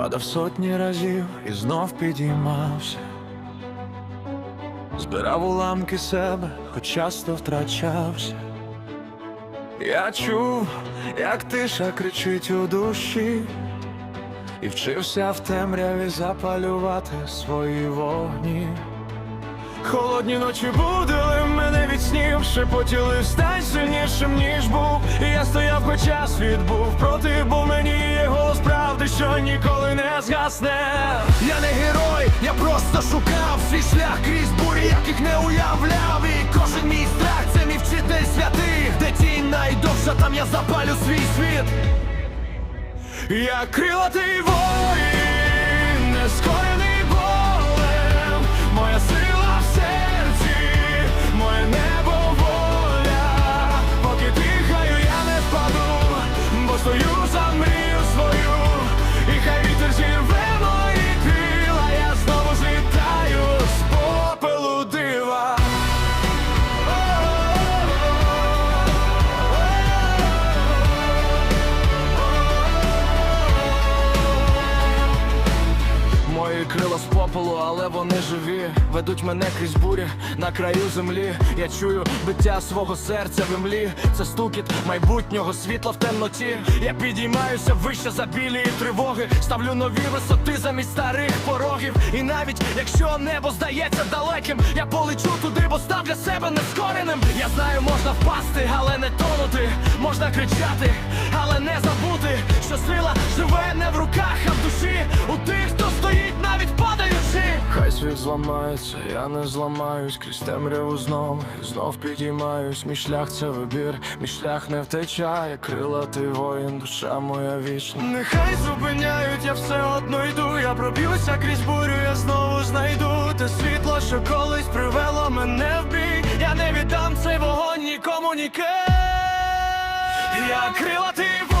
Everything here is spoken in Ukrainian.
Падав сотні разів і знов підіймався. Збирав уламки себе, хоч часто втрачався. Я чув, як тиша кричить у душі, і вчився в темряві запалювати свої вогні. Холодні ночі будили мене від снів, шепотіли стань сильнішим, ніж був. І я стояв, хоча світ був проти, бо мені є голос правди, що ніколи згасне. Я не герой, я просто шукав свій шлях крізь бурі, яких не уявляв. І кожен мій страх це мій вчитель святих, де тінь найдовша, там я запалю свій світ. Я крилатий воїн, не скорений Мої крила з попелу, але вони живі. Ведуть мене крізь бурі на краю землі. Я чую биття свого серця в імлі. Це стукіт майбутнього світла в темноті. Я підіймаюся вище за білі тривоги. Ставлю нові висоти замість старих порогів. І навіть якщо небо здається далеким, я полечу туди, бо став для себе нескореним. Я знаю, можна впасти, але не тонути. Можна кричати, але не забути, що сила живе не в руках, світ зламається, я не зламаюсь, крізь темряву знов, знов підіймаюсь, мій шлях це вибір, мій шлях не втечає, крила ти воїн, душа моя вічна. Нехай зупиняють, я все одно йду, я проб'юся крізь бурю, я знову знайду те світло, що колись привело мене в бій. Я не віддам цей вогонь нікому ніке. Я крилатий воїн